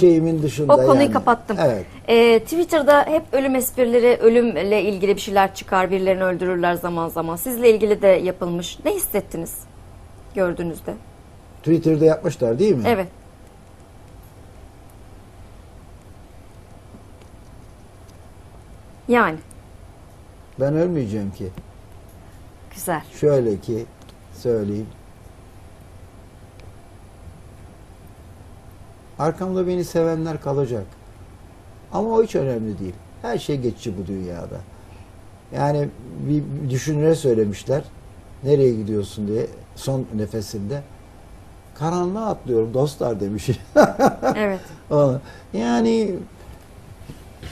şeyimin dışında O konuyu yani. kapattım. Evet. Ee, Twitter'da hep ölüm esprileri, ölümle ilgili bir şeyler çıkar, birilerini öldürürler zaman zaman. Sizle ilgili de yapılmış. Ne hissettiniz gördüğünüzde? Twitter'da yapmışlar değil mi? Evet. Yani Ben ölmeyeceğim ki. güzel. Şöyle ki söyleyeyim. Arkamda beni sevenler kalacak. Ama o hiç önemli değil. Her şey geçici bu dünyada. Yani bir düşünüre söylemişler. Nereye gidiyorsun diye son nefesinde. Karanlığa atlıyorum dostlar demiş. Evet. Yani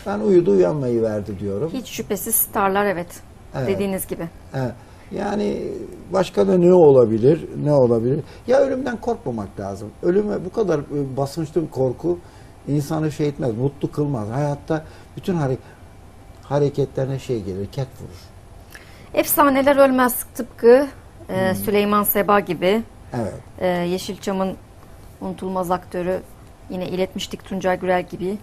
ben uyudu uyanmayı verdi diyorum. Hiç şüphesiz starlar evet. Evet. Dediğiniz gibi. He. Yani başka da ne olabilir? Ne olabilir? Ya ölümden korkmamak lazım. Ölüme bu kadar e, basınçlı bir korku insanı şey etmez, mutlu kılmaz. Hayatta bütün hare- hareketlerine şey gelir, ket vurur. Efsaneler ölmez tıpkı e, Süleyman Seba gibi. Evet. e, Yeşilçam'ın unutulmaz aktörü yine iletmiştik Tuncay Gürel gibi.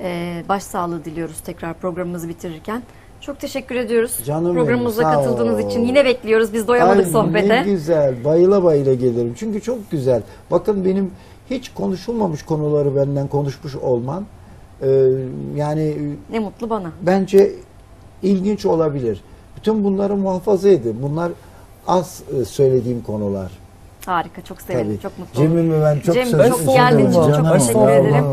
E, başsağlığı diliyoruz tekrar programımızı bitirirken. Çok teşekkür ediyoruz. Canım Programımıza benim, katıldığınız ol. için yine bekliyoruz. Biz doyamadık Ay, sohbete. Ne güzel. Bayıla bayıla gelirim. Çünkü çok güzel. Bakın benim hiç konuşulmamış konuları benden konuşmuş olman e, yani Ne mutlu bana. bence ilginç olabilir. Bütün bunları muhafaza edin. Bunlar az e, söylediğim konular. Harika. Çok sevindim. Çok mutlu oldum. Cemil mi ben çok Cem, çok geldin için çok teşekkür ederim.